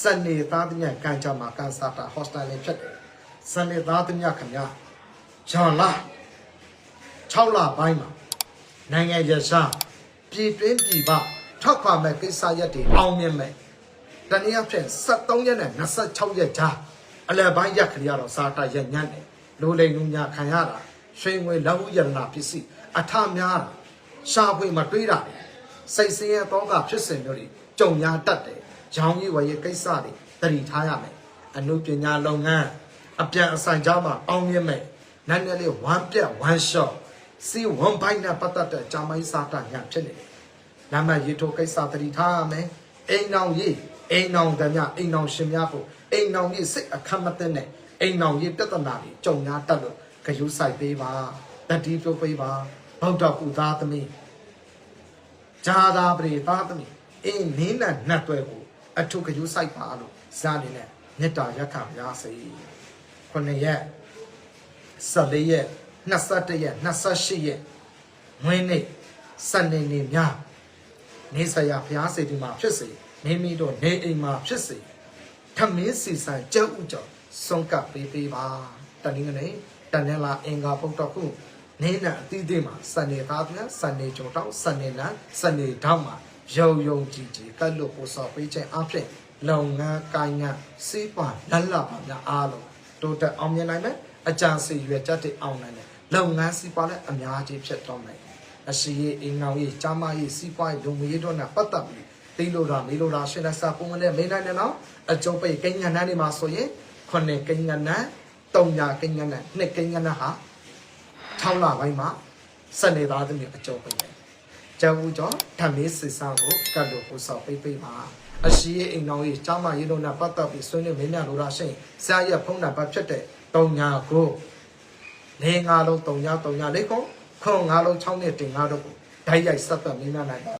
စနေသားသမ ्या ကန်ကြမှာကန်စားတာဟော့စတယ်လေးဖြစ်တယ်စနေသားသမ ्या ခင်ဗျာဂျွန်လာ6လပိုင်းမှာနိုင်ငံရစားပြည်တွင်းပြည်ပထောက်ခွာမဲ့ကိစ္စရက်တွေအောင်မြင်မဲ့တနည်းအားဖြင့်73ရက်နဲ့26ရက်ကြာအလယ်ပိုင်းရက်ကလေးကတော့စားတာရက်ညံ့တယ်လိုလိမ်လူညာခံရတာရွှေငွေလက်ဝရဏပစ္စည်းအထများတာရှာဖွေမတွေးတာစိတ်ဆင်းရဲတော့ကဖြစ်စဉ်မျိုးတွေကြုံရတတ်တယ် ရောင်းကြီးဝယ်ရေးကိစ္စတွေတတိထားရမယ်အနုပညာလုပ်ငန်းအပြန်အဆိုင်ကြားမှာအောင်မြင်မဲ့နည်းနည်းလေးဝမ်းပြက်ဝမ်းလျှော့စီဝမ်ဘိုင်းနဲ့ပတ်သက်တဲ့ဂျာမိုင်းစာတာညာဖြစ်နေတယ်။နာမည်ရေထိုးကိစ္စတတိထားရမယ်။အိမ်အောင်ရေးအိမ်အောင်သည်များအိမ်အောင်ရှင်များဖို့အိမ်အောင်ရေးစိတ်အခက်မသိနဲ့အိမ်အောင်ရေးပြဿနာတွေကြုံရတတ်လို့ဂယုဆိုင်ပေးပါတတိပြုပေးပါဗုဒ္ဓပူသားသမီးဂျာသာပရိသားသမီးအင်းနင်းနဲ့နှတ်တွဲကို အထုဂယုဆိုင်ပါလို့ဇာနေနဲ့မေတ္တာရက်ခံရစေခုနှစ်ရက်14ရက်21ရက်28ရက်မွေးနေ့စနေနေ့များနေဆရာဘုရားစေတီမှာဖြစ်စေမိမိတို့နေအိမ်မှာဖြစ်စေထမင်းစီဆိုင်ကြောက်ဥကြောင့်ဆုံးကပ်ပေးပေးပါတနင်္ဂနွေတနင်္လာအင်္ဂါပုတ်တော်ခုနေနဲ့အသီးသေးမှာစနေသားပြန်စနေကြုံတော့စနေလန်းစနေတောင်းမှာ ယုံယုံကြည်ကြည်ကတ်လို့ပို့စော်ပေးခြင်းအဖြစ်လုပ်ငန်းကိုင်းငန်းစီးပွားလက်လပါများအားလုံးတိုးတက်အောင်မြင်နိုင်မယ်အကြံစီရွယ်ချက်တွေအောင်နိုင်တယ်လုပ်ငန်းစီးပွားလည်းအများကြီးဖြစ်တော့မယ်အရှိရေးအိမ်အောင်ရေးကျမ်းမာရေးစီးပွားရေးလူမှုရေးတို့နဲ့ပတ်သက်ပြီးသိလို့တာမေးလို့တာရှင်းလက်စာပုံမနဲ့မေးနိုင်တယ်နော်အကျုံးပိတ်ကိန်းညာနှန်းတွေမှာဆိုရင်ခုနှစ်ကိန်းညာနှန်းတုံညာကိန်းညာနှန်းနှစ်ကိန်းညာနှန်းဟာ6လပိုင်းမှာစနေသားသမီးအကျုံးပိတ်တယ် ကျောင်းဦးကျော်ဓမ္မေစစ်စားကိုကတ်လို့ပို့ဆော်ပိတ်ပိတ်ပါအရှိရေးအိမ်အောင်ရေးကျမ်းမာရေးတို့နဲ့ပတ်သက်ပြီးဆွေးနွေးမေးမြန်းလို့တာရှင်းဆရာရဲ့ဖုန်းနံပါတ်ဖြစ်တဲ့တုံညာကိုနေငါလုံး3ည3ညလေးကိုခွန်ငါလုံး6နဲ့တင်ငါတို့ကိုဓာတ်ရိုက်ဆက်သွယ်မင်းများနိုင်ပါ